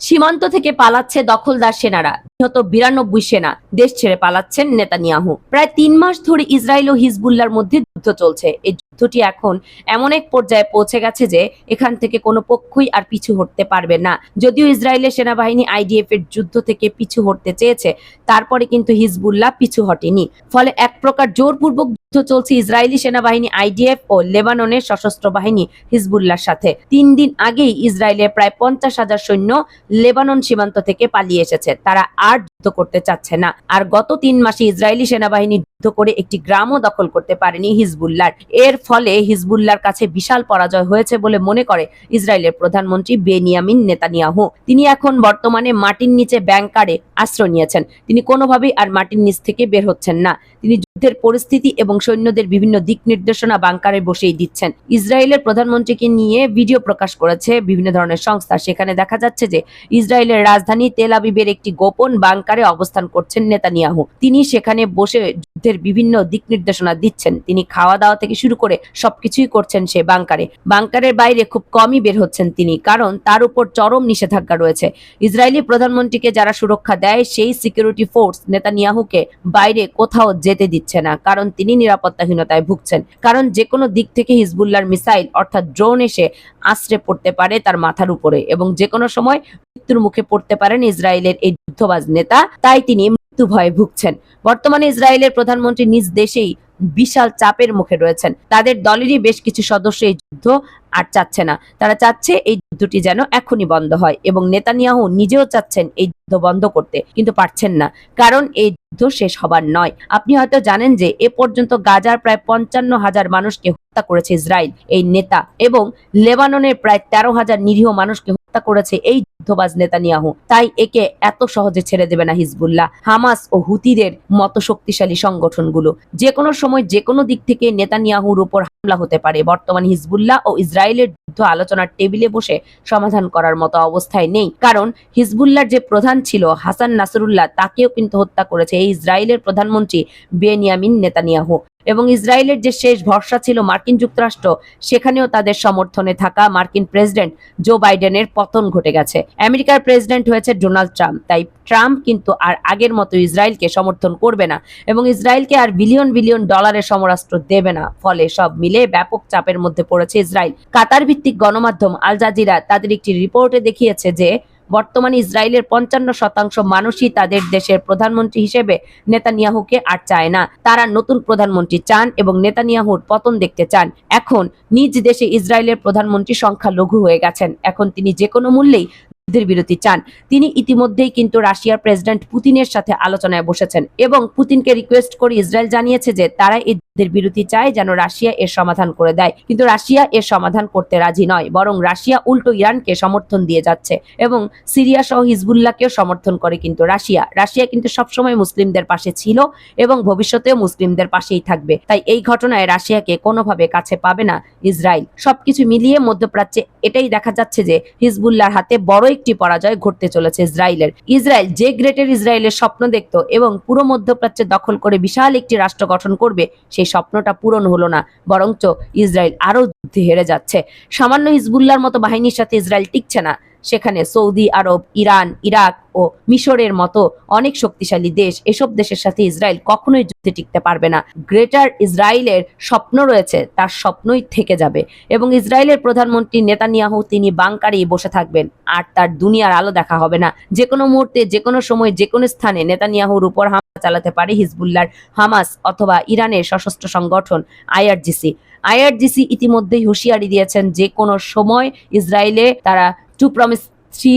সীমান্ত থেকে পালাচ্ছে দখলদার সেনারা। নিহত বিরানব্বই সেনা দেশ ছেড়ে পালাচ্ছেন নেতানিয়াহু। প্রায় তিন মাস ধরে ইসরায়েল ও হিজবুল্লার মধ্যে যুদ্ধ চলছে। এই যুদ্ধটি এখন এমন এক পর্যায়ে পৌঁছে গেছে যে এখান থেকে কোনো পক্ষই আর পিছু হটতে পারবে না। যদিও ইসরায়েলের সেনাবাহিনী আইডিএফ এর যুদ্ধ থেকে পিছু হটতে চেয়েছে, তারপরে কিন্তু হিজবুল্লাহ পিছু হটেনি। ফলে এক প্রকার জোরপূর্বক যুদ্ধ চলছে ইসরায়েলি সেনাবাহিনী আইডিএফ ও লেবাননের সশস্ত্র বাহিনী হিজবুল্লার সাথে। তিন দিন আগেই ইসরায়েলের প্রায় পঞ্চাশ হাজার সৈন্য লেবানন সীমান্ত থেকে পালিয়ে এসেছে। তারা আর যুদ্ধ করতে চাচ্ছে না। আর গত তিন মাসে ইসরায়েলি সেনাবাহিনী যুদ্ধ করে একটি গ্রামও দখল করতে পারেনি হিজবুল্লার এর ফলে হিজবুল্লার কাছে বিশাল পরাজয় হয়েছে বলে মনে করে ইসরায়েলের প্রধানমন্ত্রী বেনিয়ামিন নেতানিয়াহু। তিনি এখন বর্তমানে মাটির নিচে ব্যাংকারে আশ্রয় নিয়েছেন। তিনি কোনোভাবেই আর মাটির নিচ থেকে বের হচ্ছেন না। তিনি যুদ্ধের পরিস্থিতি এবং সৈন্যদের বিভিন্ন দিক নির্দেশনা বাংকারে বসেই দিচ্ছেন। ইসরায়েলের প্রধানমন্ত্রীকে নিয়ে ভিডিও প্রকাশ করেছে বিভিন্ন ধরনের সংস্থা। সেখানে দেখা যাচ্ছে যে ইসরায়েলের রাজধানী তেল আবিবের একটি গোপন বাংকারে অবস্থান করছেন নেতানিয়াহু। তিনি সেখানে বসে যুদ্ধের বিভিন্ন দিক নির্দেশনা দিচ্ছেন। তিনি খাওয়া দাওয়া থেকে শুরু করে সবকিছুই করছেন সে বাংকারে। বাংকারের বাইরে খুব কমই বের হচ্ছেন তিনি, কারণ তার উপর চরম নিষেধাজ্ঞা রয়েছে। ইসরায়েলি প্রধানমন্ত্রীকে যারা সুরক্ষা দেয়, সেই সিকিউরিটি ফোর্স নেতানিয়াহুকে বাইরে কোথাও যেতে দিচ্ছে না, কারণ তিনি নিরাপত্তাহীনতায় ভুগছেন। কারণ যে কোনো দিক থেকে হিজবুল্লার মিসাইল, অর্থাৎ ড্রোন এসে আশ্রে পড়তে পারে তার মাথার উপরে, এবং যে কোনো সময় মৃত্যুর মুখে পড়তে পারেন ইসরায়েলের এই যুদ্ধবাজ নেতা, তাই তিনি মৃত্যু ভয়ে ভুগছেন। বর্তমানে ইসরায়েলের প্রধানমন্ত্রী নিজ দেশেই বিশাল চাপের মুখে রয়েছেন। তাদের দলেরই বেশ কিছু সদস্য এই যুদ্ধ আর চাচ্ছে না। তারা চাচ্ছে এই যুদ্ধটি যেন এখনই বন্ধ হয় এবং নেতানিয়াহু নিজেও চাচ্ছেন এই যুদ্ধ বন্ধ করতে, কিন্তু পারছেন না। কারণ এই যুদ্ধ শেষ হবার নয়। আপনি হয়তো জানেন যে এ পর্যন্ত গাজার প্রায় পঞ্চান্ন হাজার মানুষকে হত্যা করেছে ইসরায়েল, এই নেতা, এবং লেবাননের প্রায় তেরো হাজার নিরীহ মানুষকে হত্যা করেছে এই যুদ্ধবাজ নেতানিয়াহু। তাই একে এত সহজে ছেড়ে দেবে না হিজবুল্লাহ, হামাস ও হুতিদের মতো শক্তিশালী সংগঠনগুলো। যে কোনো সময় যে কোনো দিক থেকে নেতানিয়াহুর উপর হামলা হতে পারে। বর্তমান হিজবুল্লাহ ও ইসরায়েলের যুদ্ধ আলোচনার টেবিলে বসে সমাধান করার মতো অবস্থায় নেই। কারণ হিজবুল্লাহর যে প্রধান ছিল হাসান নাসরুল্লাহ, তাকেও কিন্তু হত্যা করেছে এই ইসরায়েলের প্রধানমন্ত্রী বেনিয়ামিন নেতানিয়াহু। এবং ইসরায়েলের যে শেষ ভরসা ছিল মার্কিন যুক্তরাষ্ট্র, সেখানেও তাদের সমর্থনে থাকা মার্কিন প্রেসিডেন্ট জো বাইডেনের পতন ঘটে গেছে। আমেরিকার প্রেসিডেন্ট হয়েছে ডোনাল্ড ট্রাম্প। তাই ট্রাম্প কিন্তু আর আগের মতো ইসরায়েলকে সমর্থন করবে না এবং ইসরায়েলকে আর বিলিয়ন বিলিয়ন ডলারের সমরাস্ত্র দেবে না। ফলে সব মিলে ব্যাপক চাপের মধ্যে পড়েছে ইসরায়েল। কাতার ভিত্তিক গণমাধ্যম আল জাজিরা তাদের একটি রিপোর্টে দেখিয়েছে যে বর্তমানে ইসরায়েলের পঞ্চান্ন শতাংশ মানুষই তাদের দেশের প্রধানমন্ত্রী হিসেবে নেতানিয়াহুকে আর চায় না। তারা নতুন প্রধানমন্ত্রী চান এবং নেতানিয়াহুর পতন দেখতে চান। এখন নিজ দেশে ইসরায়েলের প্রধানমন্ত্রী সংখ্যা লঘু হয়ে গেছেন। এখন তিনি যে কোনো মূল্যেই যুদ্ধের বিরতি চান। তিনি ইতিমধ্যেই কিন্তু রাশিয়ার প্রেসিডেন্ট পুতিনের সাথে আলোচনায় বসেছেন এবং পুতিনকে রিকোয়েস্ট করে ইসরায়েল জানিয়েছে যে তারা এই যুদ্ধের বিরতি চায় যেন রাশিয়া এর সমাধান করে দেয়। কিন্তু রাশিয়া এর সমাধান করতে রাজি নয়, বরং রাশিয়া উল্টো ইরানকে সমর্থন দিয়ে যাচ্ছে এবং সিরিয়া সহ হিজবুল্লাহকেও সমর্থন করে কিন্তু রাশিয়া। রাশিয়া কিন্তু সবসময় মুসলিমদের পাশে ছিল এবং ভবিষ্যতেও মুসলিমদের পাশেই থাকবে। তাই এই ঘটনায় রাশিয়াকে কোনোভাবে কাছে পাবে না ইসরায়েল। সবকিছু মিলিয়ে মধ্যপ্রাচ্যে এটাই দেখা যাচ্ছে যে হিজবুল্লাহর হাতে বড় একটি পরাজয় ঘটতে চলেছে ইসরায়েলের। ইসরায়েল যে গ্রেটের ইসরায়েলের স্বপ্ন দেখত এবং পুরো মধ্যপ্রাচ্যে দখল করে বিশাল একটি রাষ্ট্র গঠন করবে, সেই স্বপ্নটা পূরণ হলো না, বরঞ্চ ইসরায়েল আরও যুদ্ধে হেরে যাচ্ছে। সামান্য হিজবুল্লার মতো বাহিনীর সাথে ইসরায়েল টিকছে না। সেখানে সৌদি, আরব, ইরান, ইরাক ও মিশরের মতো অনেক শক্তিশালী দেশ এসব দেশের সাথে ইসরায়েল কখনোই যুদ্ধে টিকতে পারবে না। গ্রেটার ইসরায়েলের স্বপ্ন রয়েছে, তার স্বপ্নই থেকে যাবে এবং ইসরায়েলের প্রধানমন্ত্রী নেতানিয়াহু তিনি বাংকারেই বসে থাকবেন। আর তার দুনিয়ার আলো দেখা হবে না। যে কোনো মুহূর্তে যে কোনো সময় যে কোনো স্থানে নেতানিয়াহুর উপর হামলা চালাতে পারে হিজবুল্লার হামাস অথবা ইরানের সশস্ত্র সংগঠন আইআরজিসি। আইআরজিসি ইতিমধ্যেই হুঁশিয়ারি দিয়েছেন যে কোনো সময় ইসরায়েলে তারা টু প্রমিস থ্রি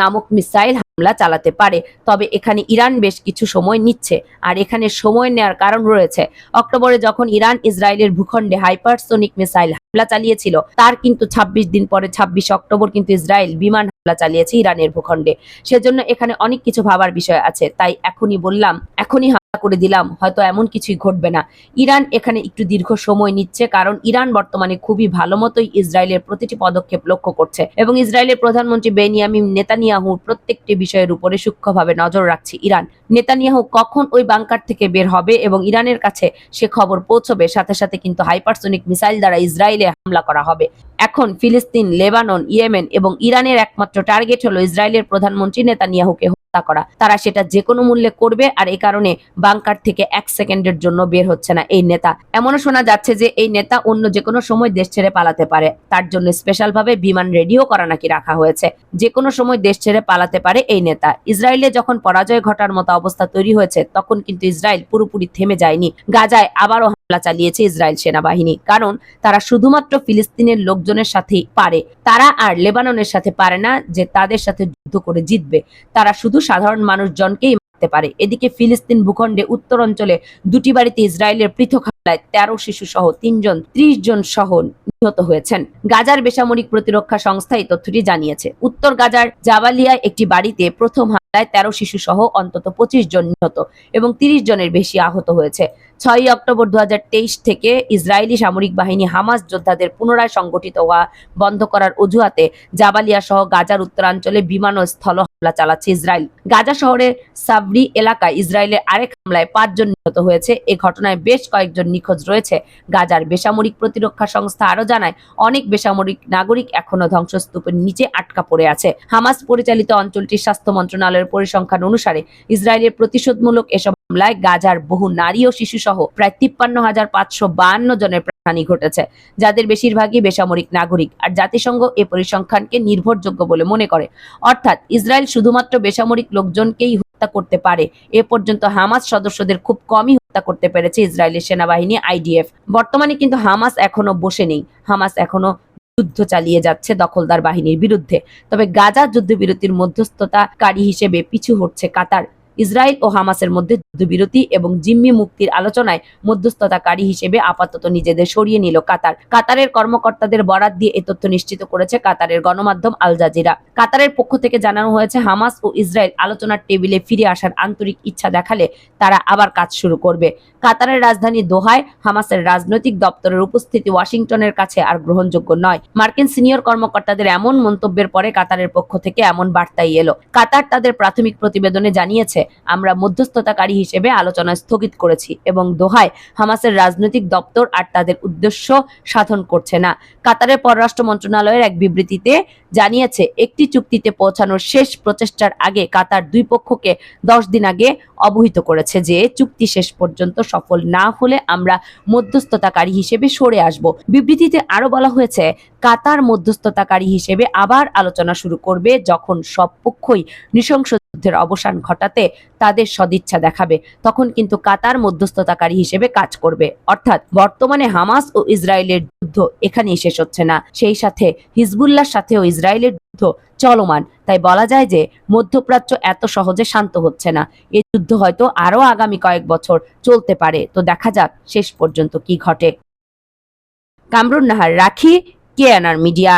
নামক মিসাইল হামলা চালাতে পারে, তবে এখানে ইরান বেশ কিছু সময় নিচ্ছে, আর এখানে সময় নেওয়ার কারণ রয়েছে। অক্টোবরে যখন ইরান ইসরায়েলের ভূখণ্ডে হাইপারসোনিক মিসাইল হামলা চালিয়েছিল, তার কিন্তু ২৬ দিন পরে, ছাব্বিশ অক্টোবর কিন্তু ইসরায়েল বিমান হামলা চালিয়েছে ইরানের ভূখণ্ডে। সেজন্য এখানে অনেক কিছু ভাবার বিষয় আছে, তাই এখনই বললাম, এখনই করে দিলাম, হয়তো এমন কিছুই ঘটবে না। ইরান এখানে একটু দীর্ঘ সময় নিচ্ছে, কারণ ইরান বর্তমানে খুবই ভালো মতোই ইসরায়েলের প্রতিটি পদক্ষেপ লক্ষ্য করছে এবং ইসরায়েলের প্রধানমন্ত্রী বেনিয়ামিন নেতানিয়াহুর প্রত্যেকটি বিষয়ের উপরে সূক্ষ্মভাবে নজর রাখছে ইরান। নেতানিয়াহু কখন ওই বাংকার থেকে বের হবে এবং ইরানের কাছে সে খবর পৌঁছবে, সাথে সাথে কিন্তু হাইপারসোনিক মিসাইল দ্বারা ইসরায়েলে হামলা করা হবে। এখন ফিলিস্তিন, লেবানন, ইয়েমেন এবং ইরানের একমাত্র টার্গেট হলো ইসরায়েলের প্রধানমন্ত্রী নেতানিয়াহুকে হত্যা করা। তারা সেটা যে কোনো মূল্যে করবে আর এই কারণে বাংকার থেকে এক সেকেন্ডের জন্য বের হচ্ছে না এই নেতা। এমনও শোনা যাচ্ছে যে এই নেতা অন্য যে কোনো সময় দেশ ছেড়ে পালাতে পারে। তার জন্য স্পেশাল ভাবে বিমান রেডিও করা নাকি রাখা হয়েছে। যে কোনো সময় দেশ ছেড়ে পালাতে পারে এই নেতা। ইসরায়েলে যখন পরাজয় ঘটার মতো অবস্থা তৈরি হয়েছে, তখন কিন্তু ইসরায়েল পুরোপুরি থেমে যায়নি। গাজায় আবারও হামলা চালিয়েছে ইসরায়েল সেনাবাহিনী। কারণ তারা শুধুমাত্র ফিলিস্তিনের লোকজনের সাথেই পারে। তারা আর লেবাননের সাথে পারে না যে তাদের সাথে যুদ্ধ করে জিতবে। তারা শুধু সাধারণ মানুষজনকেই মারতে পারে। এদিকে ফিলিস্তিন ভূখণ্ডে উত্তর অঞ্চলে দুটি বাড়িতে ইসরায়েলের পৃথক হামলায় তেরো শিশু সহ তিনজন, ত্রিশ জন সহ নিহত হয়েছেন। গাজার বেসামরিক প্রতিরক্ষা সংস্থা এই তথ্যটি জানিয়েছে। উত্তর গাজার জাবালিয়ায় একটি বাড়িতে প্রথম হামলায় তেরো শিশু সহ অন্তত পঁচিশ জন নিহত এবং তিরিশ জনের বেশি আহত হয়েছে। ছয়ই অক্টোবর দু হাজার তেইশ থেকে ইসরায়েলি সামরিক বাহিনী হামাস যোদ্ধাদের পুনরায় সংগঠিত হওয়া বন্ধ করার অজুহাতে জাবালিয়া সহ গাজার উত্তরাঞ্চলে বিমান ও স্থল হামলা চালাচ্ছে ইসরায়েল। গাজা শহরের সাবরি এলাকায় ইসরায়েলের আরেক হামলায় পাঁচজন নিহত হয়েছে। এ ঘটনায় বেশ কয়েকজন নিখোঁজ রয়েছে। গাজার বেসামরিক প্রতিরক্ষা সংস্থা আরও জানায়, অনেক বেসামরিক নাগরিক এখনও ধ্বংসস্তূপের নিচে আটকা পড়ে আছে। হামাস পরিচালিত অঞ্চলটির স্বাস্থ্য মন্ত্রণালয়ের পরিসংখ্যান অনুসারে ইসরায়েলের প্রতিশোধমূলক এসব হামলায় গাজার বহু নারী ও শিশু সহ প্রায় তিপ্পান্ন হাজার পাঁচশো বাহান্ন জনের প্রাণহানি ঘটেছে, যাদের বেশিরভাগই বেসামরিক নাগরিক আর জাতিসংঘ এ পরিসংখ্যানকে নির্ভরযোগ্য বলে মনে করে। অর্থাৎ ইসরায়েল শুধুমাত্র বেসামরিক লোকজনকেই হত্যা করতে পারে, এ পর্যন্ত হামাস সদস্যদের খুব কমই হত্যা করতে পেরেছে ইসরায়েলের সেনাবাহিনী আইডিএফ। বর্তমানে কিন্তু হামাস এখনও বসে নেই, হামাস এখনও যুদ্ধ চালিয়ে যাচ্ছে দখলদার বাহিনীর বিরুদ্ধে। তবে গাজা যুদ্ধবিরতির মধ্যস্থতাকারী হিসেবে পিছু হচ্ছে কাতার। ইসরায়েল ও হামাসের মধ্যে যুদ্ধবিরতি এবং জিম্মি মুক্তির আলোচনায় মধ্যস্থতাকারী হিসেবে আপাতত নিজেদের সরিয়ে নিল কাতার। কাতারের কর্মকর্তাদের বরাত দিয়ে এ তথ্য নিশ্চিত করেছে কাতারের গণমাধ্যম আল জাজিরা। কাতারের পক্ষ থেকে জানানো হয়েছে, হামাস ও ইসরায়েল আলোচনার টেবিলে ফিরে আসার আন্তরিক ইচ্ছা দেখালে তারা আবার কাজ শুরু করবে। কাতারের রাজধানী দোহায় হামাসের রাজনৈতিক দপ্তরের উপস্থিতি ওয়াশিংটনের কাছে আর গ্রহণযোগ্য নয়। মার্কিন সিনিয়র কর্মকর্তাদের এমন মন্তব্যের পরে কাতারের পক্ষ থেকে এমন বার্তাই এলো। কাতার তাদের প্রাথমিক প্রতিবেদনে জানিয়েছে আমরা মধ্যস্থতাকারী হিসেবে আলোচনা স্থগিত করেছি এবং দোহায় হামাসের রাজনৈতিক দপ্তর আর তাদের উদ্দেশ্য সাধন করছে না। কাতারের পররাষ্ট্র মন্ত্রণালয়ের এক বিবৃতিতে জানিয়েছে, একটি চুক্তিতে পৌঁছানোর শেষ প্রচেষ্টার আগে কাতার দুই পক্ষকে দশ দিন আগে অবহিত করেছে যে চুক্তি শেষ পর্যন্ত সফল না হলে আমরা মধ্যস্থতাকারী হিসেবে সরে আসব। বিবৃতিতে আরও বলা হয়েছে, কাতার মধ্যস্থতাকারী হিসেবে আবার আলোচনা শুরু করবে যখন সব পক্ষই নৃশংস যুদ্ধের অবসান ঘটাতে তাদের সদিচ্ছা দেখাবে। তখন কিন্তু কাতার মধ্যস্থতাকারী হিসেবে কাজ করবে। অর্থাৎ বর্তমানে হামাস ও ইসরায়েলের যুদ্ধ এখানেই শেষ হচ্ছে না। সেই সাথে হিজবুল্লাহর সাথেও ইসরায়েলের যুদ্ধ চলমান। তাই বলা যায় যে মধ্যপ্রাচ্য এত সহজে শান্ত হচ্ছে না। এই যুদ্ধ হয়তো আরও আগামী কয়েক বছর চলতে পারে। তো দেখা যাক শেষ পর্যন্ত কি ঘটে। কামরুন নাহার, রাখি, কেএনআর মিডিয়া।